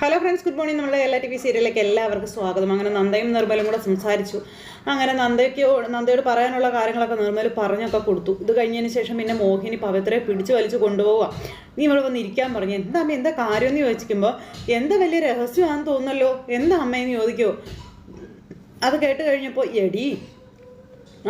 Hello friends good morning നമ്മുടെ എല്ലാ T V സീരിയലിലേക്ക് എല്ലാവർക്കും സ്വാഗതം. അങ്ങനെ നന്ദയും നിർമ്മലും കൂടെ സംസാരിച്ചു. അങ്ങനെ നന്ദയ്ക്ക് നന്ദയോട് പറയാനുള്ള കാര്യങ്ങളൊക്കെ നിർമ്മൽ പറഞ്ഞൊക്കെ കൊടുത്തു. ഇത് കഴിഞ്ഞതിന് ശേഷം പിന്നെ മോഹിനി പവിത്രയെ പിടിച്ചു വലിച്ചു കൊണ്ടുപോവുക. നീ ഇവിടെ വന്ന് ഇരിക്കാൻ പറഞ്ഞു. എന്താ അമ്മ എന്താ കാര്യം എന്ന് ചോദിക്കുമ്പോൾ എന്താ വലിയ രഹസ്യമാണെന്ന് തോന്നല്ലോ എന്താ അമ്മയെന്ന് ചോദിക്കുമോ അത് കേട്ട് കഴിഞ്ഞപ്പോൾ എടി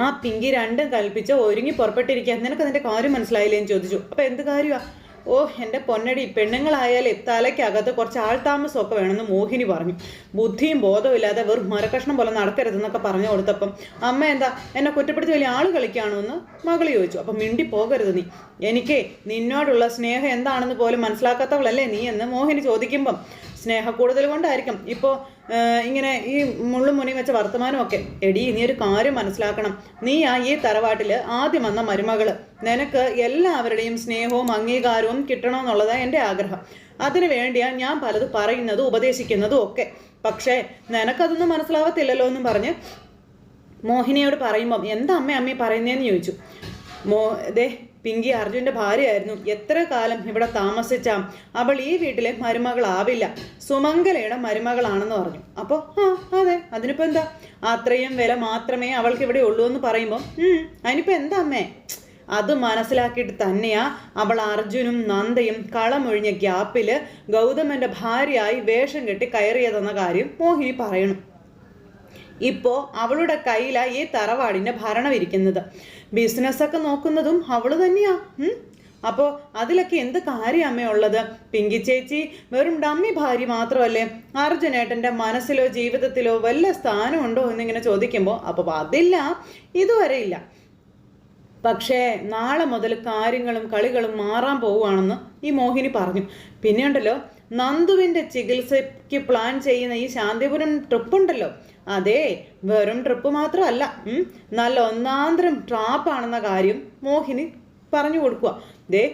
ആ പിങ്കി രണ്ടും കൽപ്പിച്ച് ഒരുങ്ങി പുറപ്പെട്ടിരിക്കുക നിനക്ക് അതിന്റെ കാര്യം മനസ്സിലായില്ലേ? എന്ന് ചോദിച്ചു. അപ്പോൾ എന്ത് കാര്യമാണ് ഓ എന്റെ പൊന്നടി പെണ്ണുങ്ങളായാലേ തലയ്ക്കകത്ത് കുറച്ച് ആൾതാമസമൊക്കെ വേണമെന്ന് മോഹിനി പറഞ്ഞു. ബുദ്ധിയും ബോധവും വെറും മരക്കഷ്ണം പോലെ നടക്കരുതെന്നൊക്കെ പറഞ്ഞു കൊടുത്തപ്പം അമ്മ എന്താ എന്നെ കുറ്റപ്പെടുത്തി വലിയ ആൾ കളിക്കുകയാണോ എന്ന് മകൾ ചോദിച്ചു. അപ്പം മിണ്ടി പോകരുത് നീ. എനിക്ക് നിന്നോടുള്ള സ്നേഹം എന്താണെന്ന് പോലും മനസ്സിലാക്കാത്തവളല്ലേ നീ എന്ന് മോഹിനി ചോദിക്കുമ്പം സ്നേഹക്കൂടുതൽ കൊണ്ടായിരിക്കും. ഇപ്പോൾ ഇങ്ങനെ ഈ മുള്ളും മുനി വെച്ച വർത്തമാനമൊക്കെ എടി നീ ഒരു കാര്യം മനസ്സിലാക്കണം. നീ ആ ഈ തറവാട്ടിൽ ആദ്യം വന്ന മരുമകൾ നിനക്ക് എല്ലാവരുടെയും സ്നേഹവും അംഗീകാരവും കിട്ടണമെന്നുള്ളതാണ് എന്റെ ആഗ്രഹം. അതിനു വേണ്ടിയാണ് ഞാൻ പലത് പറയുന്നതും ഉപദേശിക്കുന്നതും ഒക്കെ. പക്ഷേ നിനക്കതൊന്നും മനസ്സിലാവത്തില്ലല്ലോ എന്നും പറഞ്ഞ് മോഹിനിയോട് പറയുമ്പം എന്താ അമ്മ അമ്മ പറയുന്നതെന്ന് ചോദിച്ചു. മോ ദേ പിങ്കി അർജുന്റെ ഭാര്യയായിരുന്നു. എത്ര കാലം ഇവിടെ താമസിച്ചാം? അവൾ ഈ വീട്ടിലെ മരുമകളാവില്ല. സുമംഗലയുടെ മരുമകളാണെന്ന് പറഞ്ഞു. അപ്പോൾ ആ അതെ അതിനിപ്പോൾ എന്താ? അത്രയും വില മാത്രമേ അവൾക്ക് ഇവിടെ ഉള്ളൂ എന്ന് പറയുമ്പോൾ അതിനിപ്പോൾ എന്താ അമ്മേ? അത് മനസ്സിലാക്കിയിട്ട് തന്നെയാ അവൾ അർജുനും നന്ദയും കളമൊഴിഞ്ഞ ഗ്യാപ്പിൽ ഗൗതമന്റെ ഭാര്യയായി വേഷം കെട്ടി കയറിയതെന്ന കാര്യം മോഹിനി പറയണം. ഇപ്പോൾ അവളുടെ കയ്യിലാണ് ഈ തറവാടിന്റെ ഭരണം ഇരിക്കുന്നത്. ബിസിനസ്സൊക്കെ നോക്കുന്നതും അവൾ തന്നെയാ. അപ്പോൾ അതിലൊക്കെ എന്ത് കാര്യമേ ഉള്ളത് പിങ്കി ചേച്ചി വെറും ഡമ്മി ഭാര്യ മാത്രമല്ലേ? അർജുനേട്ടന്റെ മനസ്സിലോ ജീവിതത്തിലോ വല്ല സ്ഥാനമുണ്ടോ എന്നിങ്ങനെ ചോദിക്കുമ്പോൾ അപ്പോൾ അതില്ല. ഇതുവരെ ഇല്ല. പക്ഷേ നാളെ മുതൽ കാര്യങ്ങളും കളികളും മാറാൻ പോവുകയാണെന്ന് ഈ മോഹിനി പറഞ്ഞു. പിന്നെയുണ്ടല്ലോ നന്ദുവിന്റെ ചികിത്സയ്ക്ക് പ്ലാൻ ചെയ്യുന്ന ഈ ശാന്തിപുരം ട്രിപ്പ് ഉണ്ടല്ലോ. അതെ വെറും ട്രിപ്പ് മാത്രമല്ല നല്ല ഒന്നാന്തരം ട്രാപ്പാണെന്ന കാര്യം മോഹിനി പറഞ്ഞു കൊടുക്കുക ദേ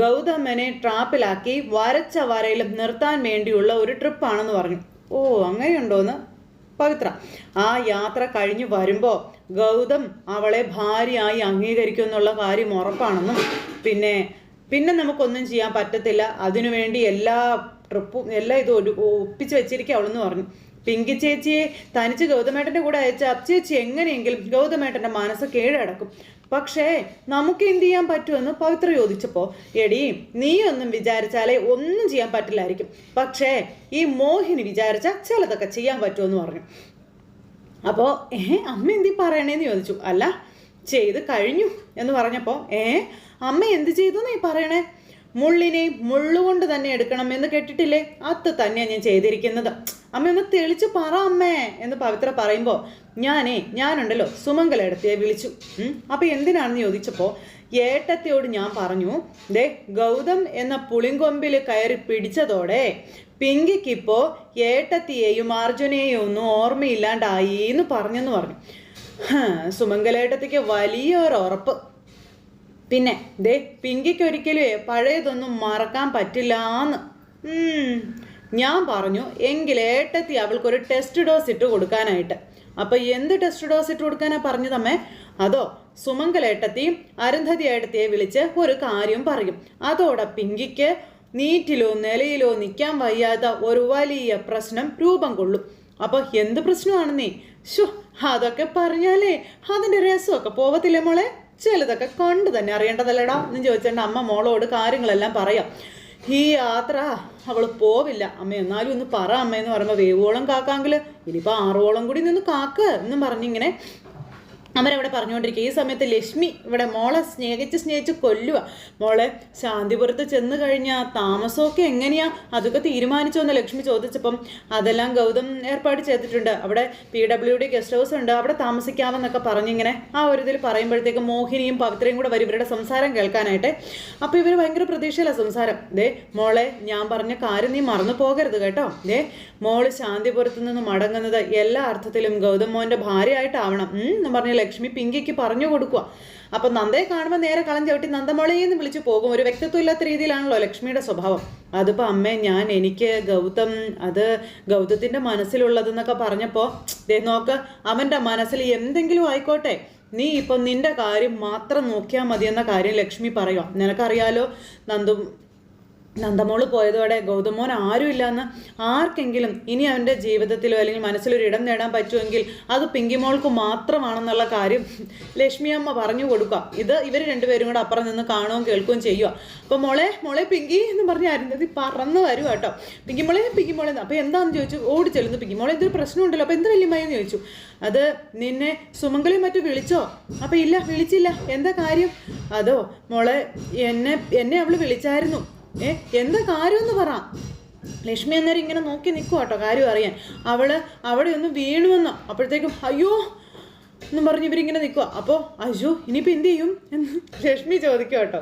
ഗൗതമനെ ട്രാപ്പിലാക്കി വരച്ച വരയിലും നിർത്താൻ വേണ്ടിയുള്ള ഒരു ട്രിപ്പാണെന്ന് പറഞ്ഞു. ഓ അങ്ങനെയുണ്ടോന്ന്? പവിത്ര ആ യാത്ര കഴിഞ്ഞു വരുമ്പോൾ ഗൗതം അവളെ ഭാര്യയായി അംഗീകരിക്കുമെന്നുള്ള കാര്യം ഉറപ്പാണെന്നും പിന്നെ പിന്നെ നമുക്കൊന്നും ചെയ്യാൻ പറ്റത്തില്ല. അതിനുവേണ്ടി എല്ലാ ട്രിപ്പും എല്ലാം ഇത് ഒപ്പിച്ച് വെച്ചിരിക്കുക അവളെന്ന് പറഞ്ഞു. പിങ്കി ചേച്ചിയെ തനിച്ച് ഗൗതമേട്ടന്റെ കൂടെ അയച്ച അച്ചേച്ചി എങ്ങനെയെങ്കിലും ഗൗതമേട്ടന്റെ മനസ്സ് കീഴടക്കും പക്ഷേ നമുക്ക് എന്ത് ചെയ്യാൻ പറ്റുമെന്ന് പവിത്ര ചോദിച്ചപ്പോൾ എടി നീ ഒന്നും വിചാരിച്ചാലേ ഒന്നും ചെയ്യാൻ പറ്റില്ലായിരിക്കും. പക്ഷേ ഈ മോഹിനി വിചാരിച്ചാൽ ചിലതൊക്കെ ചെയ്യാൻ പറ്റുമെന്ന് പറഞ്ഞു. അപ്പോൾ ഏ അമ്മ എന്തി പറയണേന്ന് ചോദിച്ചു. അല്ല ചെയ്ത് കഴിഞ്ഞു എന്ന് പറഞ്ഞപ്പോൾ ഏ അമ്മ എന്ത് ചെയ്തു നീ പറയണേ? മുള്ളിനെ മുള്ളുകൊണ്ട് തന്നെ എടുക്കണം എന്ന് കേട്ടിട്ടില്ലേ? അത് തന്നെയാണ് ഞാൻ ചെയ്തിരിക്കുന്നത്. അമ്മ ഒന്ന് തെളിച്ച് പറ അമ്മേ എന്ന് പവിത്ര പറയുമ്പോൾ ഞാനേ ഞാനുണ്ടല്ലോ സുമംഗല എടുത്തേ വിളിച്ചു. അപ്പം എന്തിനാണെന്ന് ചോദിച്ചപ്പോൾ ഏട്ടത്തിയോട് ഞാൻ പറഞ്ഞു ദേ ഗൗതം എന്ന പുളിങ്കൊമ്പിൽ കയറി പിടിച്ചതോടെ പിങ്കിക്കിപ്പോൾ ഏട്ടത്തിയെയും അർജുനെയും ഒന്നും ഓർമ്മയില്ലാണ്ടായി എന്ന് പറഞ്ഞെന്ന് പറഞ്ഞു. സുമംഗലേട്ടത്തിക്ക് വലിയൊരു ഉറപ്പ്. പിന്നെ ദേ പിങ്കിക്ക് ഒരിക്കലും പഴയതൊന്നും മറക്കാൻ പറ്റില്ല എന്ന് ഞാൻ പറഞ്ഞു എങ്കിൽ ഏട്ടത്തി അവൾക്കൊരു ടെസ്റ്റ് ഡോസ് ഇട്ട് കൊടുക്കാനായിട്ട്. അപ്പൊ എന്ത് ടെസ്റ്റ് ഡോസ് ഇട്ട് കൊടുക്കാനാ പറഞ്ഞതമ്മേ അതോ സുമംഗലേട്ടത്തെയും അരുന്ധതി ഏട്ടത്തിയെ വിളിച്ച് ഒരു കാര്യം പറയും. അതോടെ പിങ്കിക്ക് നീറ്റിലോ നിലയിലോ നിൽക്കാൻ വയ്യാത്ത ഒരു വലിയ പ്രശ്നം രൂപം കൊള്ളും. അപ്പോൾ എന്ത് പ്രശ്നമാണ് നീ? ഷോ അതൊക്കെ പറഞ്ഞാലേ അതിന്റെ രസമൊക്കെ പോവത്തില്ലേ മോളെ? ചിലതൊക്കെ കണ്ട് തന്നെ അറിയേണ്ടതല്ലടാ. എന്ന് ചോദിച്ചേണ്ട അമ്മ മോളോട് കാര്യങ്ങളെല്ലാം പറയാം. ഈ യാത്ര അവൾ പോവില്ല. അമ്മ എന്നാലും ഒന്ന് പറ അമ്മ എന്ന് പറയുമ്പോൾ വേവോളം കാക്കാങ്കിൽ ഇനിയിപ്പോൾ ആറോളം കൂടി നിന്ന് കാക്ക് എന്നും പറഞ്ഞിങ്ങനെ അവരവിടെ പറഞ്ഞുകൊണ്ടിരിക്കുക ഈ സമയത്ത് ലക്ഷ്മി ഇവിടെ മോളെ സ്നേഹിച്ച് സ്നേഹിച്ച് കൊല്ലുക മോളെ ശാന്തിപുരത്ത് ചെന്ന് കഴിഞ്ഞാൽ താമസമൊക്കെ എങ്ങനെയാ? അതൊക്കെ തീരുമാനിച്ചോന്ന് ലക്ഷ്മി ചോദിച്ചപ്പം അതെല്ലാം ഗൗതം ഏർപ്പാട് ചെയ്തിട്ടുണ്ട്. അവിടെ P W D guest house ഉണ്ട് അവിടെ താമസിക്കാമെന്നൊക്കെ പറഞ്ഞിങ്ങനെ ആ ഒരു ഇതിൽ പറയുമ്പോഴത്തേക്ക് മോഹിനിയും പവിത്രയും കൂടെ വരും ഇവരുടെ സംസാരം കേൾക്കാനായിട്ട്. അപ്പോൾ ഇവർ ഭയങ്കര പ്രതീക്ഷയില്ല സംസാരം. ദേ മോളെ ഞാൻ പറഞ്ഞ കാര്യം നീ മറന്നു പോകരുത് കേട്ടോ. ദേ മോൾ ശാന്തിപുരത്ത് നിന്ന് മടങ്ങുന്നത് എല്ലാ അർത്ഥത്തിലും ഗൗതം മോന്റെ ഭാര്യയായിട്ടാവണം. എന്ന് പറഞ്ഞ ലക്ഷ്മി പിങ്കിക്ക് പറഞ്ഞു കൊടുക്കുക അപ്പൊ നന്ദയെ കാണുമ്പോൾ നേരെ കളം ചവിട്ടി നന്ദമോളയെന്ന് വിളിച്ചു പോകും. ഒരു വ്യക്തിത്വം ഇല്ലാത്ത രീതിയിലാണല്ലോ ലക്ഷ്മിയുടെ സ്വഭാവം. അതിപ്പോ അമ്മേ ഞാൻ എനിക്ക് ഗൗതം അത് ഗൗതത്തിന്റെ മനസ്സിലുള്ളതെന്നൊക്കെ പറഞ്ഞപ്പോൾ നോക്ക് അവന്റെ മനസ്സിൽ എന്തെങ്കിലും ആയിക്കോട്ടെ. നീ ഇപ്പൊ നിന്റെ കാര്യം മാത്രം നോക്കിയാൽ മതി എന്ന കാര്യം ലക്ഷ്മി പറയുക നിനക്കറിയാലോ നന്ദു നന്ദമോൾ പോയതോടെ ഗൗതമോൻ ആരുമില്ലെന്ന് ആർക്കെങ്കിലും ഇനി അവന്റെ ജീവിതത്തിലോ അല്ലെങ്കിൽ മനസ്സിലൊരു ഇടം നേടാൻ പറ്റുമെങ്കിൽ അത് പിങ്കിമോൾക്ക് മാത്രമാണെന്നുള്ള കാര്യം ലക്ഷ്മി അമ്മ പറഞ്ഞു കൊടുക്കുക. ഇത് ഇവർ രണ്ടുപേരും കൂടെ അപ്പുറം നിന്ന് കാണുകയും കേൾക്കുകയും ചെയ്യുക. അപ്പോൾ മോളെ മോളെ പിങ്കി എന്ന് പറഞ്ഞ് അരുന്ധതി പറന്ന് വരും കേട്ടോ. പിങ്കിമോളെ പിങ്കിമോളെ പിങ്കി മോളെ അപ്പോൾ എന്താണെന്ന് ചോദിച്ചു? ഓടി ചെല്ലുന്നു പിങ്കിമോളെ. ഇതൊരു പ്രശ്നമുണ്ടല്ലോ. അപ്പോൾ എന്ത് വലിയമ്മയെന്ന് ചോദിച്ചു? അത് നിന്നെ സുമംഗലി മറ്റു വിളിച്ചോ? അപ്പോൾ ഇല്ല വിളിച്ചില്ല. എന്താ കാര്യം? അതോ മോളെ എന്നെ എന്നെ അവൾ വിളിച്ചായിരുന്നു. ഏ എന്താ കാര്യമെന്ന് പറ. ലക്ഷ്മി അന്നേരം ഇങ്ങനെ നോക്കി നിൽക്കുക കേട്ടോ കാര്യം അറിയാൻ. അവൾ അവിടെ ഒന്ന് വീണുവെന്നോ അപ്പോഴത്തേക്കും അയ്യോ എന്നും പറഞ്ഞ് ഇവരിങ്ങനെ നിൽക്കുക അപ്പോൾ അയ്യോ ഇനിയിപ്പോൾ എന്ത് ചെയ്യും? എന്ന് ലക്ഷ്മി ചോദിക്കുക കേട്ടോ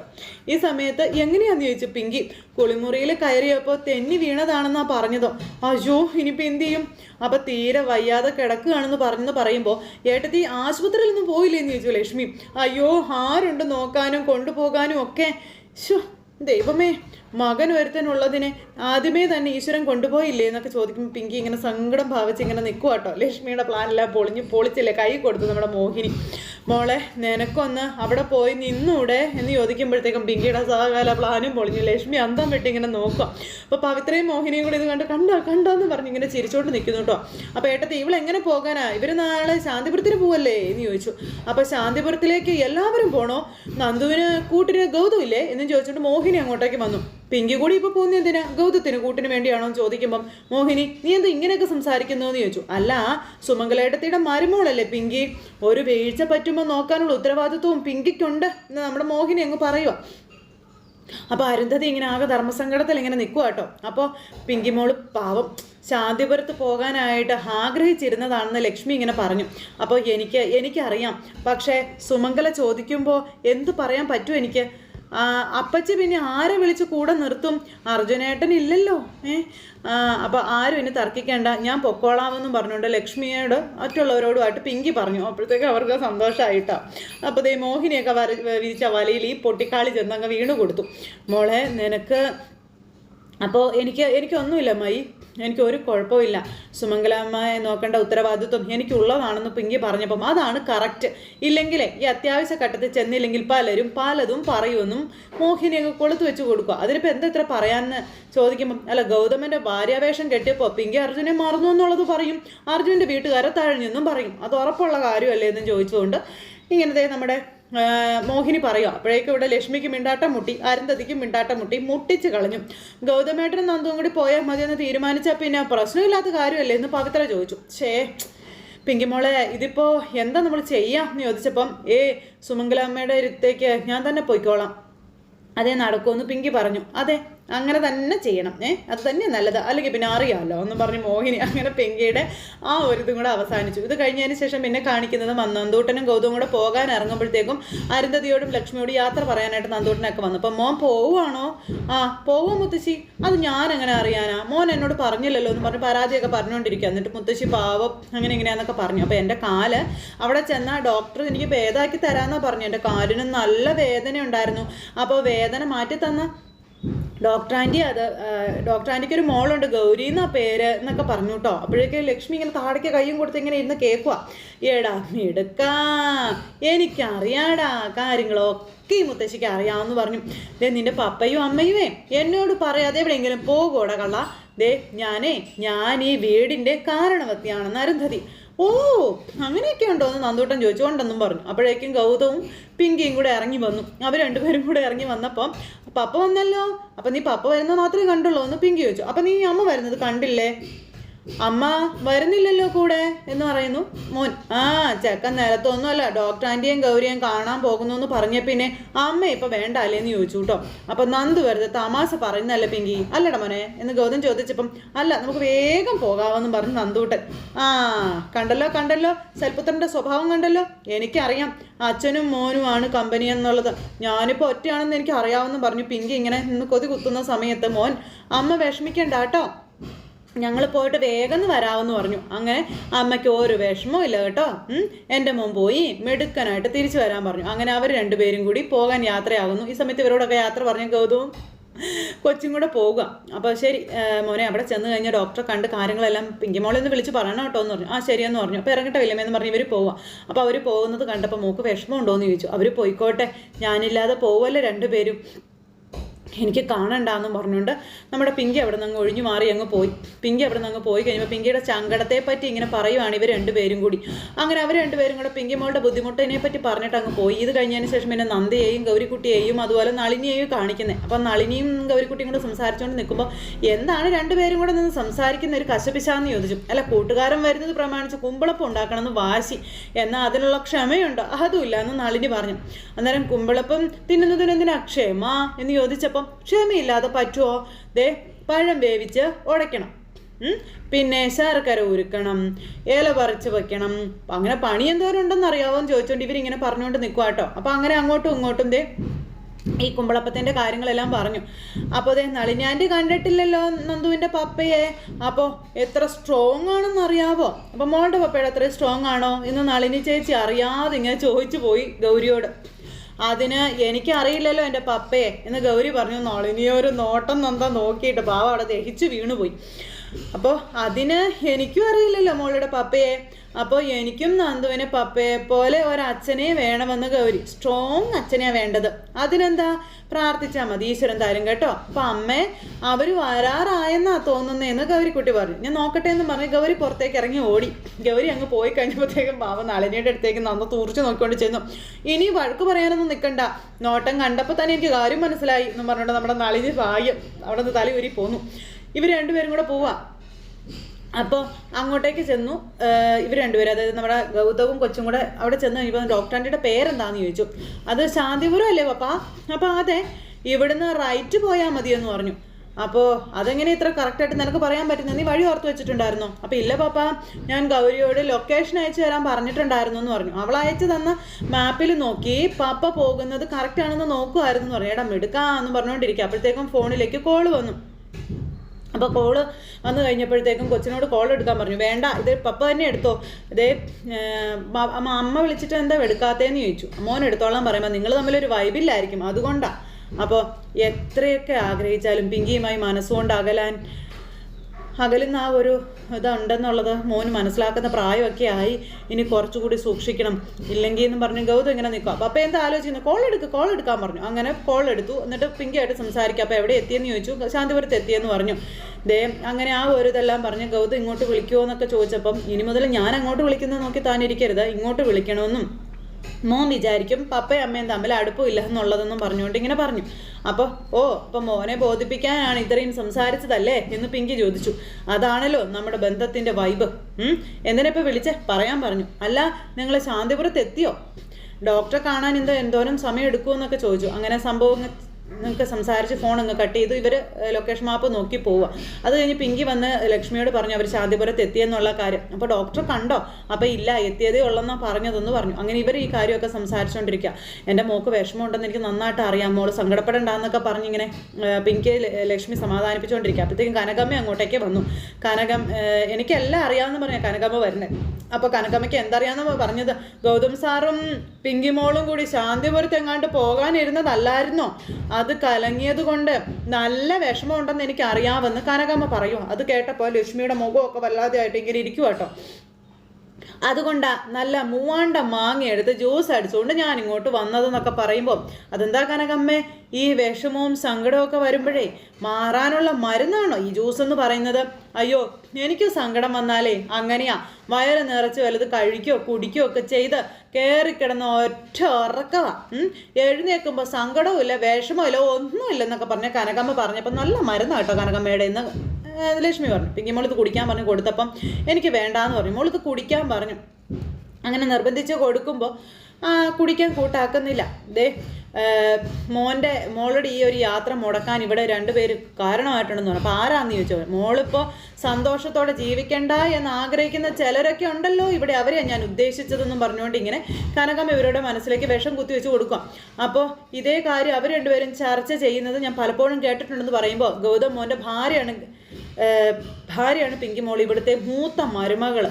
ഈ സമയത്ത് എങ്ങനെയാന്ന് ചോദിച്ചു പിങ്കി. കുളിമുറിയിൽ കയറിയപ്പോൾ തെന്നി വീണതാണെന്നാ പറഞ്ഞതോ. അയ്യോ ഇനിയിപ്പോൾ എന്ത് ചെയ്യും? അപ്പോൾ തീരെ വയ്യാതെ കിടക്കുകയാണെന്ന് പറഞ്ഞെന്ന് പറയുമ്പോൾ ഏട്ടത്തി ആശുപത്രിയിൽ ഒന്നും പോയില്ലേന്ന് ചോദിച്ചു ലക്ഷ്മി. അയ്യോ ആരുണ്ട് നോക്കാനും കൊണ്ടുപോകാനും ഒക്കെ? ശോ ദൈവമേ. മകൻ ഒരുത്തനുള്ളതിനെ ആദ്യമേ തന്നെ ഈശ്വരൻ കൊണ്ടുപോയില്ലേ എന്നൊക്കെ ചോദിക്കുമ്പോൾ പിങ്കി ഇങ്ങനെ സങ്കടം ഭാവിച്ച് ഇങ്ങനെ നിൽക്കുക കേട്ടോ ലക്ഷ്മിയുടെ പ്ലാനെല്ലാം പൊളിഞ്ഞ് പൊളിച്ചില്ലേ കൈ കൊടുത്തു നമ്മുടെ മോഹിനി. മോളെ നിനക്കൊന്ന് അവിടെ പോയി നിന്നൂടെ എന്ന് ചോദിക്കുമ്പോഴത്തേക്കും പിങ്കിയുടെ സഹകാല പ്ലാനും പൊളിഞ്ഞു ലക്ഷ്മി അന്തം വെട്ടി ഇങ്ങനെ നോക്കുക അപ്പോൾ പവിത്രയും മോഹിനിയും കൂടി ഇത് കണ്ട് കണ്ടോ കണ്ടോ എന്ന് പറഞ്ഞ് ഇങ്ങനെ ചിരിച്ചോണ്ട് നിൽക്കുന്നു കേട്ടോ അപ്പോൾ ഏട്ടത്തി ഇവളെങ്ങനെ പോകാനാ? ഇവർ നാളെ ശാന്തിപുരത്തിന് പോവല്ലേ? എന്ന് ചോദിച്ചു. അപ്പോൾ ശാന്തിപുരത്തിലേക്ക് എല്ലാവരും പോണോ? നന്ദുവിന് കൂട്ടിന് ഗൗതമില്ലേ? എന്നും ചോദിച്ചുകൊണ്ട് മോഹിനി അങ്ങോട്ടേക്ക് വന്നു. പിങ്കി കൂടി ഇപ്പൊ പോകുന്ന എന്തിനാ? ഗൗതത്തിന് കൂട്ടിന് വേണ്ടിയാണോ എന്ന് ചോദിക്കുമ്പം മോഹിനി നീ എന്താ ഇങ്ങനെയൊക്കെ സംസാരിക്കുന്നു എന്ന് ചോദിച്ചു. അല്ല സുമംഗലേട്ടത്തിയുടെ മരുമോളല്ലേ പിങ്കി? ഒരു വീഴ്ച പറ്റുമ്പോൾ നോക്കാനുള്ള ഉത്തരവാദിത്വവും പിങ്കിക്കുണ്ട് എന്ന് നമ്മുടെ മോഹിനി അങ്ങ് പറയുക അപ്പോൾ അരുന്ധതി ഇങ്ങനെ ആകെ ധർമ്മസങ്കടത്തിൽ ഇങ്ങനെ നിൽക്കുക കേട്ടോ. അപ്പോൾ പിങ്കിമോൾ പാവം ശാന്തിപുരത്ത് പോകാനായിട്ട് ആഗ്രഹിച്ചിരുന്നതാണെന്ന് ലക്ഷ്മി ഇങ്ങനെ പറഞ്ഞു. അപ്പോൾ എനിക്ക് എനിക്കറിയാം. പക്ഷേ സുമംഗല ചോദിക്കുമ്പോൾ എന്ത് പറയാൻ പറ്റും എനിക്ക്? അപ്പച്ചി പിന്നെ ആരെ വിളിച്ച് കൂടെ നിർത്തും? അർജുനേട്ടൻ ഇല്ലല്ലോ ഏ? അപ്പോൾ ആരും ഇനി തർക്കിക്കേണ്ട. ഞാൻ പൊക്കോളാമെന്നും പറഞ്ഞുകൊണ്ട് ലക്ഷ്മിയോട് മറ്റുള്ളവരോടുമായിട്ട് പിങ്കി പറഞ്ഞു. അപ്പോഴത്തേക്ക് അവർക്ക് സന്തോഷമായിട്ടാ അപ്പോൾ ദേ മോഹിനിയൊക്കെ വര വിരിച്ച വലയിൽ ഈ പൊട്ടിക്കാളി ചെന്നങ്ങ് വീണു കൊടുത്തു. മോളെ നിനക്ക് അപ്പോൾ എനിക്ക് എനിക്കൊന്നുമില്ല മൈ. എനിക്ക് ഒരു കുഴപ്പമില്ല. സുമംഗലമ്മയെ നോക്കേണ്ട ഉത്തരവാദിത്വം എനിക്കുള്ളതാണെന്ന് പിങ്കി പറഞ്ഞപ്പം അതാണ് കറക്റ്റ് ഇല്ലെങ്കിലേ ഈ അത്യാവശ്യ ഘട്ടത്തിൽ ചെന്നില്ലെങ്കിൽ പലരും പലതും പറയുമെന്നും മോഹിനിയൊക്കെ കൊളുത്തു വെച്ച് കൊടുക്കുക. അതിനിപ്പോൾ എന്താ ഇത്ര പറയാമെന്ന് ചോദിക്കുമ്പം അല്ല ഗൗതമന്റെ ഭാര്യാവേഷം കെട്ടിയപ്പോൾ പിങ്കി അർജുനെ മറന്നു എന്നുള്ളത് പറയും. അർജുന്റെ വീട്ടുകാരെ തഴഞ്ഞെന്നും പറയും. അത് ഉറപ്പുള്ള കാര്യമല്ലേ എന്നും ചോദിച്ചുകൊണ്ട് ഇങ്ങനത്തെ നമ്മുടെ മോഹിനി പറയുക അപ്പോഴേക്കും ഇവിടെ ലക്ഷ്മിക്ക് മിണ്ടാട്ടം മുട്ടി അരുന്ധതിക്ക് മിണ്ടാട്ടം മുട്ടി മുട്ടിച്ച് കളഞ്ഞു. ഗൗതമേട്ടനും നന്ദും കൂടി പോയാൽ മതി എന്ന് തീരുമാനിച്ചാൽ പിന്നെ പ്രശ്നമില്ലാത്ത കാര്യമല്ലേ? എന്ന് പവിത്ര ചോദിച്ചു. ഷേ പിങ്കിമോളെ ഇതിപ്പോൾ എന്താ നമ്മൾ ചെയ്യാം എന്ന് ചോദിച്ചപ്പം ഏ സുമംഗലമ്മയുടെ അടുത്തേക്ക് ഞാൻ തന്നെ പോയിക്കോളാം. അതേ നടക്കുമെന്ന് പിങ്കി പറഞ്ഞു. അതെ അങ്ങനെ തന്നെ ചെയ്യണം. ഏ അത് തന്നെ നല്ലത്. അല്ലെങ്കിൽ പിന്നെ അറിയാമല്ലോ എന്ന് പറഞ്ഞ് മോഹിനി അങ്ങനെ പെങ്കിയുടെ ആ ഒരു ഇതും കൂടെ അവസാനിച്ചു. ഇത് കഴിഞ്ഞതിന് ശേഷം പിന്നെ കാണിക്കുന്നത് നന്ദൂട്ടനും ഗൗതവും കൂടെ പോകാൻ ഇറങ്ങുമ്പോഴത്തേക്കും അരുന്ധതിയോടും ലക്ഷ്മിയോടും യാത്ര പറയാനായിട്ട് നന്ദൂട്ടനൊക്കെ വന്നു. അപ്പം മോൻ പോവുകയാണോ ആ പോവോ മുത്തശ്ശി. അത് ഞാൻ എങ്ങനെ അറിയാനാ? മോൻ എന്നോട് പറഞ്ഞില്ലല്ലോ എന്ന് പറഞ്ഞ് പരാതിയൊക്കെ പറഞ്ഞുകൊണ്ടിരിക്കുക എന്നിട്ട് മുത്തശ്ശി പാവം അങ്ങനെ ഇങ്ങനെയാന്നൊക്കെ പറഞ്ഞു. അപ്പോൾ എന്റെ കാൽ അവിടെ ചെന്നാൽ ഡോക്ടർ എനിക്ക് ഭേദമാക്കി തരാമെന്നാണ് പറഞ്ഞു. എന്റെ കാലിന് നല്ല വേദന ഉണ്ടായിരുന്നു അപ്പോൾ വേദന മാറ്റി തന്ന ഡോക്ടർ ആന്റി അത് ഡോക്ടർ ആന്റിക്ക് ഒരു മോളുണ്ട് ഗൗരി എന്നാ പേര് എന്നൊക്കെ പറഞ്ഞു കേട്ടോ അപ്പോഴേക്കും ലക്ഷ്മി ഇങ്ങനെ താടയ്ക്ക് കൈയും കൊടുത്ത് ഇങ്ങനെ ഇരുന്ന് കേൾക്കുക ഏടാ എടുക്കാ എനിക്കറിയാടാ കാര്യങ്ങളൊക്കെ ഈ മുത്തശ്ശിക്ക് അറിയാമെന്ന് പറഞ്ഞു. ദേ നിന്റെ പപ്പയും അമ്മയുമേ എന്നോട് പറയാതെ എവിടെയെങ്കിലും പോകൂടെ കള്ള. ദേ ഞാനേ ഞാൻ ഈ വീടിന്റെ കാരണവത്തിയാണെന്ന് അരുന്ധതി. ഓ അങ്ങനെയൊക്കെ ഉണ്ടോ എന്ന് നന്ദൂട്ടൻ ചോദിച്ചുകൊണ്ടെന്നും പറഞ്ഞു. അപ്പോഴേക്കും ഗൗതവും പിങ്കിയും കൂടെ ഇറങ്ങി വന്നു. അവർ രണ്ടുപേരും കൂടെ ഇറങ്ങി വന്നപ്പം പപ്പ വന്നല്ലോ. അപ്പം നീ പപ്പ വരുന്നത് മാത്രമേ കണ്ടുള്ളൂ എന്ന് പിങ്കി ചോദിച്ചു. അപ്പം നീ അമ്മ വരുന്നത് കണ്ടില്ലേ? അമ്മ വരുന്നില്ലല്ലോ കൂടെ എന്ന് പറയുന്നു. മോൻ ആ ചെക്കൻ നിലത്തൊന്നുമല്ല. ഡോക്ടർ ആന്റിയും ഗൗരിയും കാണാൻ പോകുന്നു എന്ന് പറഞ്ഞ പിന്നെ അമ്മ ഇപ്പം വേണ്ട അല്ലേന്ന് ചോദിച്ചു കേട്ടോ അപ്പം നന്ദു വെറുതെ തമാശ പറയുന്നല്ല പിങ്കി? അല്ലടാ മോനെ എന്ന് ഗൗതം ചോദിച്ചപ്പം അല്ല നമുക്ക് വേഗം പോകാമെന്നും പറഞ്ഞ് നന്ദൂട്ടൻ ആ കണ്ടല്ലോ കണ്ടല്ലോ സൽപുത്രന്റെ സ്വഭാവം കണ്ടല്ലോ? എനിക്കറിയാം. അച്ഛനും മോനുമാണ് കമ്പനി എന്നുള്ളത്. ഞാനിപ്പോൾ ഒറ്റയാണെന്ന് എനിക്ക് അറിയാമെന്ന് പറഞ്ഞു പിങ്കി ഇങ്ങനെ നിന്ന് കൊതി കുത്തുന്ന സമയത്ത് മോൻ അമ്മ വിഷമിക്കണ്ട കേട്ടോ ഞങ്ങൾ പോയിട്ട് വേഗം വരാമെന്ന് പറഞ്ഞു. അങ്ങനെ അമ്മയ്ക്ക് ഒരു വിഷമവും ഇല്ല കേട്ടോ. എന്റെ മോൻ പോയി മെടുക്കനായിട്ട് തിരിച്ചു വരാൻ പറഞ്ഞു. അങ്ങനെ അവർ രണ്ടുപേരും കൂടി പോകാൻ യാത്രയാകുന്നു. ഈ സമയത്ത് ഇവരോടൊക്കെ യാത്ര പറഞ്ഞ ഗൗതവും കൊച്ചും കൂടെ പോവുക. അപ്പോൾ ശരി മോനെ അവിടെ ചെന്ന് കഴിഞ്ഞാൽ ഡോക്ടറെ കണ്ട് കാര്യങ്ങളെല്ലാം പിങ്കിമോളെ ഒന്ന് വിളിച്ച് പറയണം കേട്ടോ എന്ന് പറഞ്ഞു. ആ ശരിയെന്ന് പറഞ്ഞു. അപ്പോൾ ഇറങ്ങട്ടെ വില്ലമേന്ന് പറഞ്ഞ് ഇവർ പോവുക. അപ്പോൾ അവർ പോകുന്നത് കണ്ടപ്പോൾ മോക്ക് വിഷമമുണ്ടോ എന്ന് ചോദിച്ചു. അവർ പോയിക്കോട്ടെ ഞാനില്ലാതെ പോവല്ലേ രണ്ടുപേരും. എനിക്ക് കാണണ്ടെന്നും പറഞ്ഞുകൊണ്ട് നമ്മുടെ പിങ്കി അവിടെ നിന്ന് ഒഴിഞ്ഞു മാറി അങ്ങ് പോയി. പിങ്കി അവിടെ നിന്ന് പോയി കഴിയുമ്പോൾ പിങ്കിയുടെ ചങ്കടത്തെ പറ്റി ഇങ്ങനെ പറയുവാണ് ഇവർ രണ്ടുപേരും കൂടി. അങ്ങനെ അവർ രണ്ടുപേരും കൂടെ പിങ്കി മോളുടെ ബുദ്ധിമുട്ടിനെ പറ്റി പറഞ്ഞിട്ട് അങ്ങ് പോയി. ഇത് കഴിഞ്ഞതിന് ശേഷം പിന്നെ നന്ദിയെയും ഗൗരിക്കുട്ടിയെയും അതുപോലെ നളിനിയെയും കാണിക്കുന്നത് അപ്പം നളിനിയും ഗൗരിക്കുട്ടിയും കൂടെ സംസാരിച്ചുകൊണ്ട് നിൽക്കുമ്പോൾ എന്താണ് രണ്ടുപേരും കൂടെ നിന്ന് സംസാരിക്കുന്ന ഒരു കശപിശാന്ന് ചോദിച്ചു. അല്ല കൂട്ടുകാരൻ വരുന്നത് പ്രമാണിച്ച് കുമ്പളപ്പം ഉണ്ടാക്കണമെന്ന് വാശി. എന്നാൽ അതിനുള്ള ക്ഷമയുണ്ടോ? അതുമില്ല എന്ന് നളിനി പറഞ്ഞു. അന്നേരം കുമ്പളപ്പം തിന്നുന്നതിനെന്തിനാ ക്ഷമ എന്ന് ചോദിച്ചപ്പം ക്ഷമയില്ലാതെ പറ്റുമോ ദേ പഴം വേവിച്ച് ഉടയ്ക്കണം പിന്നെ ശർക്കര ഉരുക്കണം ഇല പറിച്ച് വെക്കണം. അങ്ങനെ പണി എന്തോരം ഉണ്ടെന്ന് അറിയാവോ എന്ന് ചോദിച്ചോണ്ട് ഇവരിങ്ങനെ പറഞ്ഞുകൊണ്ട് നിൽക്കുക കേട്ടോ. അപ്പം അങ്ങനെ അങ്ങോട്ടും ഇങ്ങോട്ടും ദേ ഈ കുമ്പളപ്പത്തിന്റെ കാര്യങ്ങളെല്ലാം പറഞ്ഞു. അപ്പോൾ അതെ നളിനാന്റെ കണ്ടിട്ടില്ലല്ലോ നന്ദുവിന്റെ പപ്പയെ? അപ്പോൾ എത്ര സ്ട്രോങ് ആണെന്ന് അറിയാവോ? അപ്പോൾ മോളുടെ പപ്പയുടെ അത്രയും സ്ട്രോങ് ആണോ? ഇന്ന് നളിനി ചേച്ചി അറിയാതെ ഇങ്ങനെ ചോദിച്ചു പോയി ഗൗരിയോട്. അതിന് എനിക്കറിയില്ലല്ലോ എന്റെ പപ്പയെ എന്ന് ഗൗരി പറഞ്ഞു നളിനിയൊരു നോട്ടം നന്ദ നോക്കിയിട്ട് പാവം അവിടെ ദഹിച്ച് വീണുപോയി. അപ്പോൾ അതിന് എനിക്കും അറിയില്ലല്ലോ മോളുടെ പപ്പയെ. അപ്പോൾ എനിക്കും നന്ദുവിന് പപ്പയെ പോലെ ഒരച്ഛനെ വേണമെന്ന് ഗൗരി. സ്ട്രോങ് അച്ഛനെയാണ് വേണ്ടത്. അതിനെന്താ? പ്രാർത്ഥിച്ചാൽ മതി ഈശ്വരൻ തരും കേട്ടോ. അപ്പം അമ്മ അവർ വരാറായെന്നാ തോന്നുന്നതെന്ന് ഗൗരിക്കുട്ടി പറഞ്ഞു. ഞാൻ നോക്കട്ടെ എന്ന് പറഞ്ഞ് ഗൗരി പുറത്തേക്ക് ഇറങ്ങി ഓടി. ഗൗരി അങ്ങ് പോയി കഴിഞ്ഞപ്പോഴത്തേക്കും പാവം നളിനിയുടെ അടുത്തേക്ക് നന്ന് തൂർച്ച് നോക്കിക്കൊണ്ട് ചെന്നു. ഇനി വഴക്ക് പറയാനൊന്നും നിൽക്കണ്ട നോട്ടം കണ്ടപ്പോൾ തന്നെ എനിക്ക് കാര്യം മനസ്സിലായി എന്ന് പറഞ്ഞുകൊണ്ട് നമ്മുടെ നളിനി ഭാഗ്യം അവിടെ നിന്ന് തല ഉരി പോന്നു. ഇവർ രണ്ടുപേരും കൂടെ പോവാ. അപ്പോൾ അങ്ങോട്ടേക്ക് ചെന്നു. ഇവർ രണ്ടുപേരും അതായത് നമ്മുടെ ഗൗതവും കൊച്ചും കൂടെ അവിടെ ചെന്ന് കഴിഞ്ഞപ്പോൾ ആന്റിയുടെ പേരെന്താന്ന് ചോദിച്ചു. അത് ശാന്തിപുരം അല്ലേ പപ്പാ? അപ്പോൾ അതെ ഇവിടുന്ന് റൈറ്റ് പോയാൽ മതിയെന്ന് പറഞ്ഞു. അപ്പോൾ അതെങ്ങനെ ഇത്ര കറക്റ്റായിട്ട് നിനക്ക് പറയാൻ പറ്റുന്ന നീ വഴി ഓർത്ത് വെച്ചിട്ടുണ്ടായിരുന്നോ? അപ്പോൾ ഇല്ല പാപ്പ ഞാൻ ഗൗരിയോട് ലൊക്കേഷൻ അയച്ചു തരാൻ പറഞ്ഞിട്ടുണ്ടായിരുന്നു എന്ന് പറഞ്ഞു. അവൾ അയച്ചു തന്ന മാപ്പിൽ നോക്കി പാപ്പ പോകുന്നത് കറക്റ്റ് ആണെന്ന് നോക്കുമായിരുന്നു എന്ന് പറഞ്ഞു. എടാ മിടുക്കാന്ന് പറഞ്ഞുകൊണ്ടിരിക്കുക. അപ്പോഴത്തേക്കും ഫോണിലേക്ക് കോൾ വന്നു. അപ്പോൾ കോൾ വന്നു കഴിഞ്ഞപ്പോഴത്തേക്കും കൊച്ചിനോട് കോൾ എടുക്കാൻ പറഞ്ഞു. വേണ്ട ഇത് പപ്പ തന്നെ എടുത്തോ. ഇതേ അമ്മ വിളിച്ചിട്ട് എന്താ എടുക്കാത്തേന്ന് ചോദിച്ചു. മോൻ എടുത്തോളാൻ പറയുമ്പോൾ നിങ്ങൾ തമ്മിലൊരു വൈബില്ലായിരിക്കും അതുകൊണ്ടാണ് അപ്പോൾ എത്രയൊക്കെ ആഗ്രഹിച്ചാലും പിങ്കിയുമായി മനസ്സുകൊണ്ട് അകലാൻ അകലുന്ന ആ ഒരു ഇതുണ്ടെന്നുള്ളത് മോൻ മനസ്സിലാക്കുന്ന പ്രായമൊക്കെ ആയി. ഇനി കുറച്ചുകൂടി സൂക്ഷിക്കണം. ഇല്ലെങ്കിൽ എന്ന് പറഞ്ഞ് ഗൗതം ഇങ്ങനെ നിൽക്കും. അപ്പോൾ അപ്പോൾ എന്താ ആലോചിക്കുന്നത് കോൾ എടുക്ക് കോൾ എടുക്കാൻ പറഞ്ഞു. അങ്ങനെ കോൾ എടുത്തു. എന്നിട്ട് പിങ്കിയായിട്ട് സംസാരിക്കുക അപ്പോൾ എവിടെ എത്തിയെന്ന് ചോദിച്ചു. ശാന്തിപുരത്ത് എത്തിയെന്ന് പറഞ്ഞു. ദേ അങ്ങനെ ആ ഒരു ഇതെല്ലാം പറഞ്ഞ് ഗൗതം ഇങ്ങോട്ട് വിളിക്കുമോ എന്നൊക്കെ ചോദിച്ചപ്പം ഇനി മുതൽ ഞാൻ അങ്ങോട്ട് വിളിക്കുന്നത് നോക്കി താനിരിക്കരുത്. ഇങ്ങോട്ട് വിളിക്കണമെന്നും. മോൻ വിചാരിക്കും പപ്പയും അമ്മയും തമ്മിൽ അടുപ്പമില്ല എന്നുള്ളതെന്നും പറഞ്ഞുകൊണ്ട് ഇങ്ങനെ പറഞ്ഞു. അപ്പോൾ ഓ അപ്പം മോനെ ബോധിപ്പിക്കാനാണ് ഇത്രയും സംസാരിച്ചതല്ലേ? എന്ന് പിങ്കി ചോദിച്ചു. അതാണല്ലോ നമ്മുടെ ബന്ധത്തിന്റെ വൈബ്. എന്തിനെപ്പോൾ വിളിച്ച്? പറയാൻ പറഞ്ഞു. അല്ല നിങ്ങൾ ശാന്തിപുരത്ത് എത്തിയോ ഡോക്ടറെ കാണാൻ എന്തോ എന്തോരം സമയം എടുക്കുമെന്നൊക്കെ ചോദിച്ചു. അങ്ങനെ സംഭവം നിങ്ങൾക്ക് സംസാരിച്ച് ഫോൺ ഒന്ന് കട്ട് ചെയ്ത് ഇവർ ലൊക്കേഷൻ മാപ്പ് നോക്കി പോവുക. അത് കഴിഞ്ഞ് പിങ്കി വന്ന് ലക്ഷ്മിയോട് പറഞ്ഞു അവർ ശാന്തിപുരത്ത് എത്തിയെന്നുള്ള കാര്യം. അപ്പോൾ ഡോക്ടർ കണ്ടോ? അപ്പോൾ ഇല്ല എത്തിയതേ ഉള്ളെന്നാണ് പറഞ്ഞതെന്ന് പറഞ്ഞു. അങ്ങനെ ഇവർ ഈ കാര്യമൊക്കെ സംസാരിച്ചുകൊണ്ടിരിക്കുക എന്റെ മോക്ക് വിഷമമുണ്ടെന്ന് എനിക്ക് നന്നായിട്ട് അറിയാം മോൾ സങ്കടപ്പെടണ്ടെന്നൊക്കെ പറഞ്ഞിങ്ങനെ പിങ്കി ലക്ഷ്മി സമാധാനിപ്പിച്ചുകൊണ്ടിരിക്കുക അപ്പോഴത്തേക്കും കനകമ്മ അങ്ങോട്ടേക്ക് വന്നു. കനകം എനിക്കെല്ലാം അറിയാമെന്ന് പറഞ്ഞ കനകമ്മ വരുന്നത് അപ്പോൾ കനകമ്മയ്ക്ക് എന്തറിയാമെന്ന് പറഞ്ഞത്? ഗൗതം സാറും പിങ്കിമോളും കൂടി ശാന്തിപുരത്ത് എങ്ങാണ്ട് പോകാനിരുന്നതല്ലായിരുന്നോ? അത് കലങ്ങിയത് കൊണ്ട് നല്ല വിഷമമുണ്ടെന്ന് എനിക്ക് അറിയാമെന്ന് കനകമ്മ പറയും. അത് കേട്ടപ്പോൾ ലക്ഷ്മിയുടെ മുഖമൊക്കെ വല്ലാതെ ആയിട്ട് ഇങ്ങനെ ഇരിക്കും കേട്ടോ അതുകൊണ്ടാ നല്ല മൂവാണ്ട മാങ്ങ എടുത്ത് ജ്യൂസ് അടിച്ചുകൊണ്ട് ഞാൻ ഇങ്ങോട്ട് വന്നതെന്നൊക്കെ പറയുമ്പോൾ അതെന്താ കനകമ്മേ? ഈ വിഷമവും സങ്കടവും ഒക്കെ വരുമ്പോഴേ മാറാനുള്ള മരുന്നാണോ ഈ ജ്യൂസ് എന്ന് പറയുന്നത്? അയ്യോ എനിക്ക് സങ്കടം വന്നാലേ അങ്ങനെയാ. വയറ് നിറച്ച് വലുത് കഴിക്കോ കുടിക്കോ ഒക്കെ ചെയ്ത് കയറിക്കിടന്ന ഒറ്റ ഉറക്കവാ. എഴുന്നേൽക്കുമ്പോൾ സങ്കടവും ഇല്ല വിഷമവും ഇല്ല ഒന്നുമില്ല പറഞ്ഞ കനകമ്മ പറഞ്ഞപ്പോൾ നല്ല മരുന്നാട്ടോ കനകമ്മയുടെ ഇന്ന്. ലക്ഷ്മി പറഞ്ഞു. പിങ്കി മോളിത് കുടിക്കാൻ പറഞ്ഞു കൊടുത്തപ്പം എനിക്ക് വേണ്ടാന്ന് പറഞ്ഞു. മോളിത് കുടിക്കാൻ പറഞ്ഞു. അങ്ങനെ നിർബന്ധിച്ച് കൊടുക്കുമ്പോൾ കുടിക്കാൻ കൂട്ടാക്കുന്നില്ല. ദേ മോന്റെ മോളുടെ ഈ ഒരു യാത്ര മുടക്കാൻ ഇവിടെ രണ്ടുപേര് കാരണമായിട്ടുണ്ടെന്ന് പറഞ്ഞു. അപ്പോൾ ആരാന്ന് ചോദിച്ചോ? മോളിപ്പോൾ സന്തോഷത്തോടെ ജീവിക്കണ്ട എന്ന് ആഗ്രഹിക്കുന്ന ചിലരൊക്കെ ഉണ്ടല്ലോ. ഇവിടെ അവരെയാണ് ഞാൻ ഉദ്ദേശിച്ചതെന്നും പറഞ്ഞുകൊണ്ട് ഇങ്ങനെ കനകം ഇവരുടെ മനസ്സിലേക്ക് വിഷം കുത്തി വെച്ച് കൊടുക്കാം അപ്പോൾ ഇതേ കാര്യം അവർ രണ്ടുപേരും ചർച്ച ചെയ്യുന്നത് ഞാൻ പലപ്പോഴും കേട്ടിട്ടുണ്ടെന്ന് പറയുമ്പോൾ ഗൗതം മോന്റെ ഭാര്യയാണ് ഭാര്യയാണ് പിങ്കി മോൾ ഇവിടുത്തെ മൂത്ത മരുമകൾ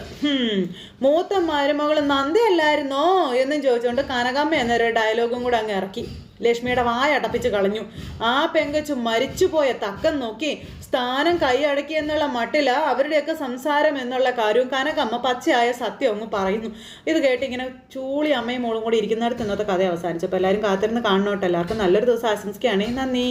മൂത്ത മരുമകൾ നന്ദയല്ലായിരുന്നോ എന്നും ചോദിച്ചുകൊണ്ട് കനകമ്മ എന്നൊരു ഡയലോഗും കൂടെ അങ്ങ് ഇറക്കി. ലക്ഷ്മിയുടെ വായ അടപ്പിച്ച് കളഞ്ഞു. ആ പെങ്കച്ചു മരിച്ചുപോയ തക്കം നോക്കി സ്ഥാനം കൈയടക്കി എന്നുള്ള മട്ടില അവരുടെയൊക്കെ സംസാരം എന്നുള്ള കാര്യവും കനകമ്മ പച്ചയായ സത്യം ഒന്ന് പറയുന്നു. ഇത് കേട്ട് ഇങ്ങനെ ചൂളി അമ്മയും മോളും കൂടി ഇരിക്കുന്നിടത്ത് ഇന്നത്തെ കഥ അവസാനിച്ചപ്പോൾ എല്ലാവരും കാത്തിരുന്ന് കാണണോട്ടെ. എല്ലാവർക്കും നല്ലൊരു ദിവസം ആശംസിക്കുകയാണെങ്കിൽ നന്ദി.